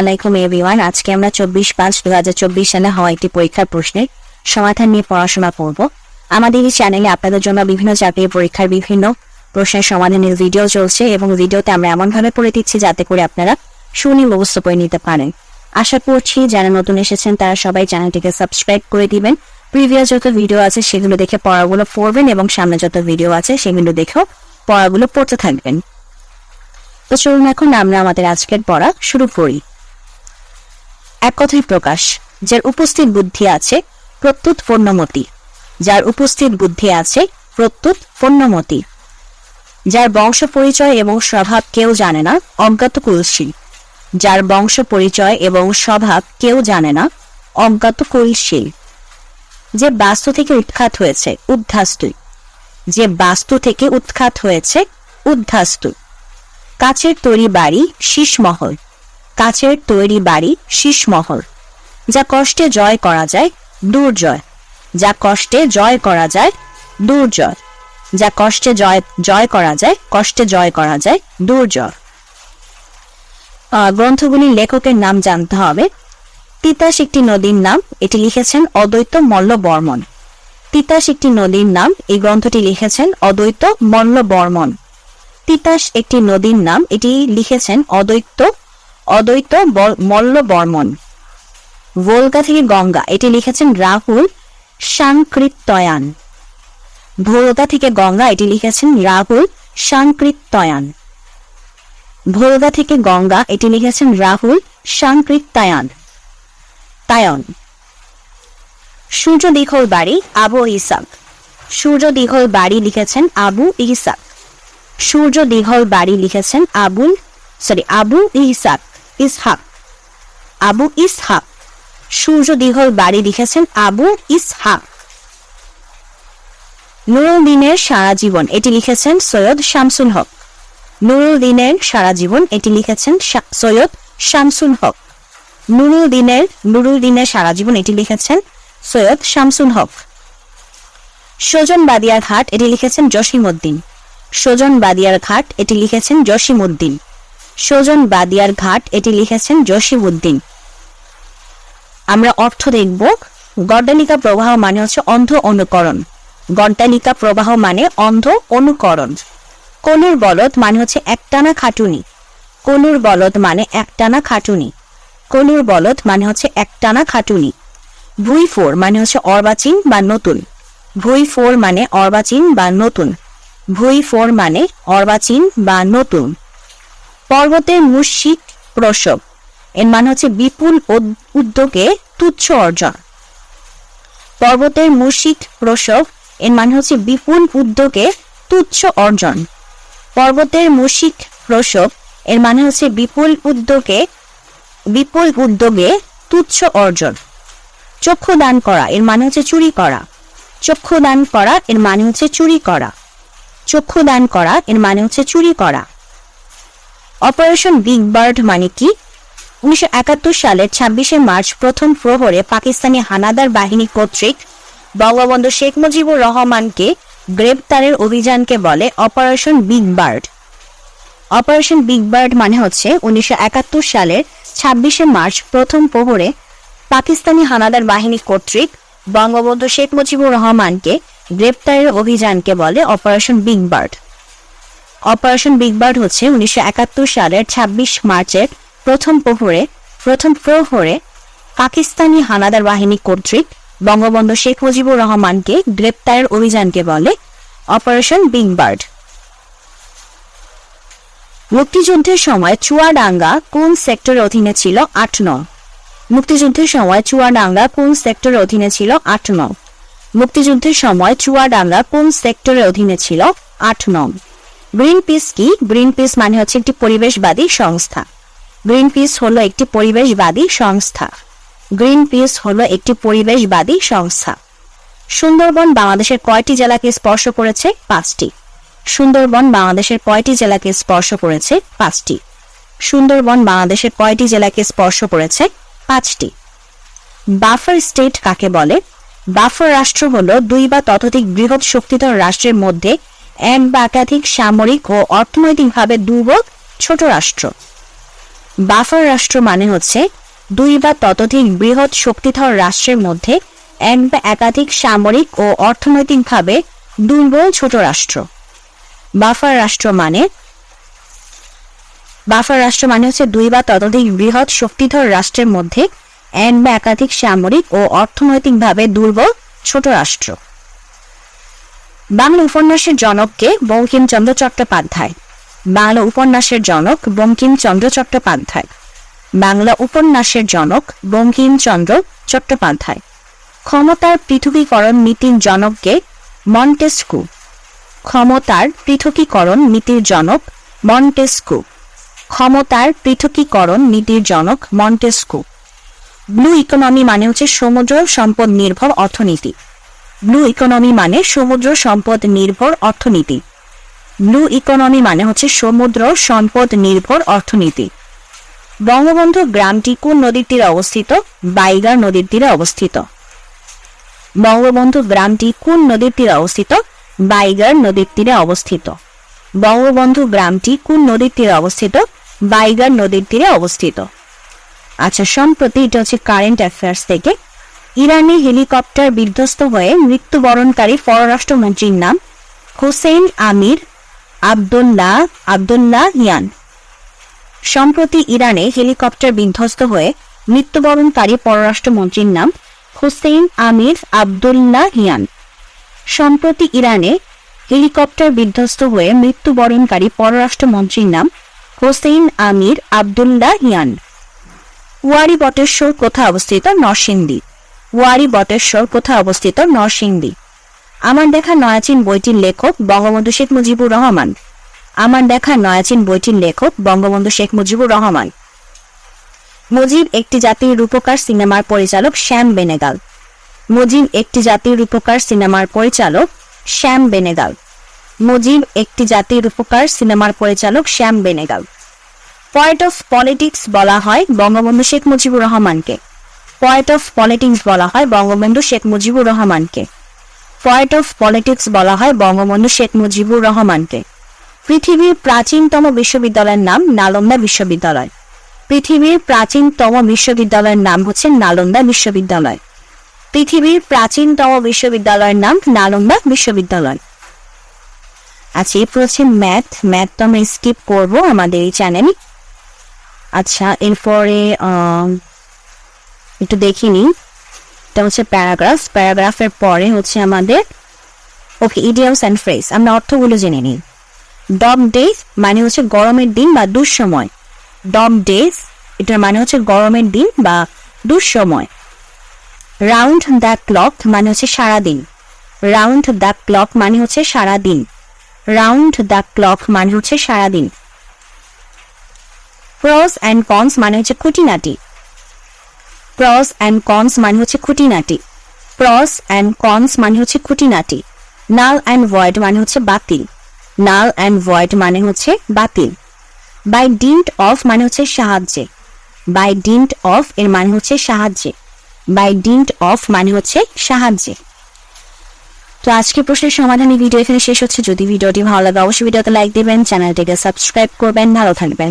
আলাইকুম, এভরিওয়ান। আজকে আমরা চব্বিশ পাঁচ দু হাজার চব্বিশ সালে হওয়া একটি পরীক্ষার প্রশ্নের সমাধান নিয়ে পড়াশোনা করব। আমাদের এই চ্যানেলে আপনাদের জন্য বিভিন্ন চাকরির পরীক্ষার বিভিন্ন প্রশ্নের সমাধানের ভিডিও চলছে এবং ভিডিওতে আমরা এমনভাবে পড়ে দিচ্ছি যাতে করে আপনারা সুনির্বস্ত করে নিতে পারেন। আশা করছি যারা নতুন এসেছেন, তারা সবাই চ্যানেলটিকে সাবস্ক্রাইব করে দিবেন। প্রিভিয়াস যত ভিডিও আছে, সেগুলো দেখে পড়াগুলো পড়বেন এবং সামনে যত ভিডিও আছে, সেগুলো দেখেও পড়াগুলো পড়তে থাকবেন। তো চলুন এখন আমরা আমাদের আজকের পড়া শুরু করি। এক কথায় প্রকাশ, যার উপস্থিত বুদ্ধি আছে প্রত্যুত পণ্যমতি, যার উপস্থিত বুদ্ধি আছে প্রত্যুত পণ্যমতি। যার বংশ পরিচয় এবং স্বভাব কেউ জানে না, অজ্ঞাত কুলশীল যার বংশ পরিচয় এবং স্বভাব কেউ জানে না, অজ্ঞাত কুলশীল যে বাস্তু থেকে উৎখাত হয়েছে, উদ্ধাস্তু। যে বাস্তু থেকে উৎখাত হয়েছে, উদ্ধাস্তু। কাচের তৈরি বাড়ি, শীষমহল। কাচের তৈরি বাড়ি শীষমহল যা কষ্টে জয় করা যায় দুর্জয়, যা কষ্টে জয় করা যায় দুর্জয়, যা কষ্টে জয় জয় করা যায়, কষ্টে জয় করা যায় দুর্জয়। গ্রন্থগুলির লেখকের নাম জানতে হবে। তিতাস একটি নদীর নাম, এটি লিখেছেন অদ্বৈত মল্ল বর্মন তিতাস একটি নদীর নাম, এই গ্রন্থটি লিখেছেন অদ্বৈত মল্ল বর্মন তিতাস একটি নদীর নাম, এটি লিখেছেন অদ্বৈত অদ্বৈত বল- মল্ল বর্মন। ভোলগা থেকে গঙ্গা, এটি লিখেছেন রাহুল সাংকৃত্যয়ান ভোলগা থেকে গঙ্গা, এটি লিখেছেন রাহুল সাংকৃত্যয়ান ভোলগা থেকে গঙ্গা, এটি লিখেছেন রাহুল সাংকৃত্যায়ন তায়ন। সূর্য দীঘল বাড়ি, আবু ইসাক। সূর্য দীঘল বাড়ি লিখেছেন আবু ইসাক। সূর্য দীঘল বাড়ি লিখেছেন আবুল সরি আবু ইসাক। ইসহাক। আবু ইসহাক। সূর্য দীঘল বাড়ি লিখেছেন আবু ইসহাক। নুরুল দিনের সারা জীবন এটি লিখেছেন সৈয়দ শামসুল হক। নুরুল দিনের সারা জীবন এটি লিখেছেন সৈয়দ শামসুল হক। নুরুল দিনের নুরুল দিনের সারা জীবন এটি লিখেছেন সৈয়দ শামসুল হক। সজন বাদিয়ার ঘাট এটি লিখেছেন জসিমউদ্দিন। সজন বাদিয়ার ঘাট এটি লিখেছেন জসিমউদ্দিন। সজন বাদিয়ার ঘাট, এটি লিখেছেন জসিমউদ্দিন আমরা অর্থ দেখব, গড্ডালিকা প্রবাহ মানে হচ্ছে অন্ধ অনুকরণ। গড্ডালিকা প্রবাহ মানে অন্ধ অনুকরণ। কনুর বলদ মানে হচ্ছে একটানা খাটুনি। কনুর বলদ মানে একটানা খাটুনি। কনুর বলদ মানে হচ্ছে একটানা খাটুনি। ভুই ফোর মানে হচ্ছে অর্বাচীন বা নতুন। ভুই ফোর মানে অর্বাচীন বা নতুন। ভুই ফোর মানে অর্বাচীন বা নতুন। পর্বতের মুশিক প্রসব। এর মানে হচ্ছে বিপুল উদ- উদ্যোগে তুচ্ছ অর্জন। পর্বতের মুশিক প্রসব, এর মানে হচ্ছে বিপুল উদ্যোগে তুচ্ছ অর্জন। পর্বতের মুশিক প্রসব, এর মানে হচ্ছে বিপুল উদ্যোগে বিপুল উদ্যোগে তুচ্ছ অর্জন। চক্ষু দান করা, এর মানে হচ্ছে চুরি করা। চক্ষু দান করা, এর মানে হচ্ছে চুরি করা। চক্ষু দান করা, এর মানে হচ্ছে চুরি করা। অপারেশন বিগ বার্ড মানে কি? উনিশশো একাত্তর সালের ছাব্বিশে মার্চ প্রথম প্রহরে পাকিস্তানি হানাদার বাহিনী কর্তৃক বঙ্গবন্ধু শেখ মুজিবুর রহমানকে গ্রেপ্তারের অভিযানকে বলে operation big bird. Operation big bird মানে হচ্ছে উনিশশো একাত্তর সালের ছাব্বিশে মার্চ প্রথম প্রহরে পাকিস্তানি হানাদার বাহিনী কর্তৃক বঙ্গবন্ধু শেখ মুজিবুর রহমানকে গ্রেপ্তারের অভিযানকে বলে operation big bird. Operation big bird হচ্ছে উনিশশো একাত্তর সালের ছাব্বিশ মার্চের প্রথম প্রহরে প্রথম প্রহরে পাকিস্তানি হানাদার বাহিনী কর্তৃক বঙ্গবন্ধু শেখ মুজিবুর রহমানকে গ্রেপ্তারের অভিযানকে বলে অপারেশন বিগ বার্ড। মুক্তিযুদ্ধের সময় চুয়াডাঙ্গা কোন সেক্টরের অধীনে ছিল আট নং? মুক্তিযুদ্ধের সময় চুয়াডাঙ্গা কোন সেক্টরের অধীনে ছিল আট নং? মুক্তিযুদ্ধের সময় চুয়াডাঙ্গা কোন সেক্টরের অধীনে ছিল আট নং? গ্রিন পিস কি? গ্রিন পিস মানে হচ্ছে একটি পরিবেশবাদী সংস্থা। গ্রিন পিস হলো একটি পরিবেশবাদী সংস্থা। গ্রিন পিস হলো একটি পরিবেশবাদী সংস্থা। সুন্দরবন বাংলাদেশের কয়টি জেলাকে স্পর্শ করেছে? পাঁচটি। সুন্দরবন বাংলাদেশের কয়টি জেলাকে স্পর্শ করেছে? পাঁচটি। সুন্দরবন বাংলাদেশের কয়টি জেলাকে স্পর্শ করেছে? পাঁচটি। বাফার স্টেট কাকে বলে? বাফার রাষ্ট্র হলো দুই বা ততোধিক বৃহৎ শক্তিধর রাষ্ট্রের মধ্যে এক বা একাধিক সামরিক ও অর্থনৈতিকভাবে দুর্বল ছোট রাষ্ট্র। বাফার রাষ্ট্র মানে হচ্ছে দুই বা ততোধিক বৃহৎ শক্তিধর রাষ্ট্রের মধ্যে এক বা একাধিক সামরিক ও অর্থনৈতিকভাবে দুর্বল ছোট রাষ্ট্র। বাফার রাষ্ট্র মানে বাফার রাষ্ট্র মানে হচ্ছে দুই বা ততোধিক বৃহৎ শক্তিধর রাষ্ট্রের মধ্যে এক বা একাধিক সামরিক ও অর্থনৈতিকভাবে দুর্বল ছোট রাষ্ট্র। বাংলা উপন্যাসের জনককে বঙ্কিমচন্দ্র চট্টোপাধ্যায়। বাংলা উপন্যাসের জনক বঙ্কিমচন্দ্র চট্টোপাধ্যায়। বাংলা উপন্যাসের জনক বঙ্কিমচন্দ্র চট্টোপাধ্যায়। ক্ষমতার পৃথকীকরণ নীতির জনককে মন্টেস্কু। ক্ষমতার পৃথকীকরণ নীতির জনক মন্টেস্কু। ক্ষমতার পৃথকীকরণ নীতির জনক মন্টেস্কু। ব্লু ইকোনমি মানে হচ্ছে সমুদ্র সম্পদ নির্ভর অর্থনীতি। ব্লু ইকোনমি মানে সমুদ্র সম্পদ নির্ভর অর্থনীতি। ব্লু ইকোনমি মানে হচ্ছে সমুদ্র সম্পদ নির্ভর অর্থনীতি। বঙ্গবন্ধু গ্রামটি কোন নদীর তীরে অবস্থিত? বাইগার নদীর তীরে অবস্থিত। বঙ্গবন্ধু গ্রামটি কোন নদীর তীরে অবস্থিত? বাইগার নদীর তীরে অবস্থিত। বঙ্গবন্ধু গ্রামটি কোন নদীর তীরে অবস্থিত? বাইগার নদীর তীরে অবস্থিত। আচ্ছা সম্প্রতি এটা হচ্ছে কারেন্ট অ্যাফেয়ার্স থেকে ইরানি হেলিকপ্টার বিধ্বস্ত হয়ে মৃত্যুবরণকারী পররাষ্ট্রমন্ত্রীর নাম হোসেন আমির আবদুল্লাহ আবদুল্লাহ ইয়ান। সম্প্রতি ইরানে হেলিকপ্টার বিধ্বস্ত হয়ে মৃত্যুবরণকারী পররাষ্ট্রমন্ত্রীর নাম হোসেন আমির আবদুল্লাহ হিয়ান সম্প্রতি ইরানে হেলিকপ্টার বিধ্বস্ত হয়ে মৃত্যুবরণকারী পররাষ্ট্রমন্ত্রীর নাম হোসেন আমির আবদুল্লাহ হিয়ান ওয়ারি বটেশ্বর কোথায় অবস্থিত? নরসিংদী। ওয়ারি বটেশ্বর কোথায় অবস্থিত? নরসিংদী। আমার দেখা নয়াচীন বইটির লেখক বঙ্গবন্ধু শেখ মুজিবুর রহমান। আমার দেখা নয়াচীন বইটির লেখক বঙ্গবন্ধু শেখ মুজিবুর রহমান। মুজিব একটি জাতির রূপকার সিনেমার পরিচালক শ্যাম বেনেগাল। মুজিব একটি জাতির রূপকার সিনেমার পরিচালক শ্যাম বেনেগাল। মুজিব একটি জাতির রূপকার সিনেমার পরিচালক Shyam Benegal. Poet of politics বলা হয় বঙ্গবন্ধু শেখ মুজিবুর রহমানকে। পয়েট অফ পলিটিক্স বলা হয় বঙ্গবন্ধু শেখ মুজিবুর রহমানকে। পয়েট অফ পলিটিক্স বলা হয় বঙ্গবন্ধু শেখ মুজিবুর রহমানকে। পৃথিবীর প্রাচীনতম বিশ্ববিদ্যালয়ের নাম নালন্দা বিশ্ববিদ্যালয়। পৃথিবীর প্রাচীনতম বিশ্ববিদ্যালয়ের নাম হচ্ছে নালন্দা বিশ্ববিদ্যালয়। পৃথিবীর প্রাচীনতম বিশ্ববিদ্যালয়ের নাম নালন্দা বিশ্ববিদ্যালয়। আচ্ছা এরপর হচ্ছে ম্যাথ ম্যাথ তো আমি স্কিপ করব আমাদের এই চ্যানেল আচ্ছা এরপরে একটু দেখিনি এটা হচ্ছে প্যারাগ্রাফ। প্যারাগ্রাফের পরে হচ্ছে আমাদের, ওকে ইডিয়ামস অ্যান্ড ফ্রেজ আমরা অর্থগুলো জেনে নিই। ডম ডেজ মানে হচ্ছে গরমের দিন বা দুঃসময়। ডম ডেজ এটার মানে হচ্ছে গরমের দিন বা দুঃসময়। রাউন্ড দ্য ক্লক মানে হচ্ছে সারাদিন। রাউন্ড দ্য ক্লক মানে হচ্ছে সারাদিন। রাউন্ড দ্য ক্লক মানে হচ্ছে সারাদিন। প্রস অ্যান্ড কনস মানে হচ্ছে খুঁটিনাটি। প্রস অ্যান্ড কনস মানে হচ্ছে খুঁটিনাটি। প্রস অ্যান্ড কনস মানে হচ্ছে খুঁটিনাটি। নাল অ্যান্ড ভয়েড মানে হচ্ছে বাতিল। নাল অ্যান্ড ভয়েড মানে হচ্ছে বাতিল। বাই ডিন্ট অফ মানে হচ্ছে সাহায্যে। বাই ডিন্ট অফ এর মানে হচ্ছে সাহায্যে। বাই ডিন্ট অফ মানে হচ্ছে সাহায্যে। তো আজকে প্রশ্নের সমাধানী ভিডিও এখানে শেষ হচ্ছে। যদি ভিডিওটি ভালো লাগে, অবশ্যই ভিডিওতে লাইক দেবেন চ্যানেলটিকে সাবস্ক্রাইব করবেন। ভালো থাকবেন।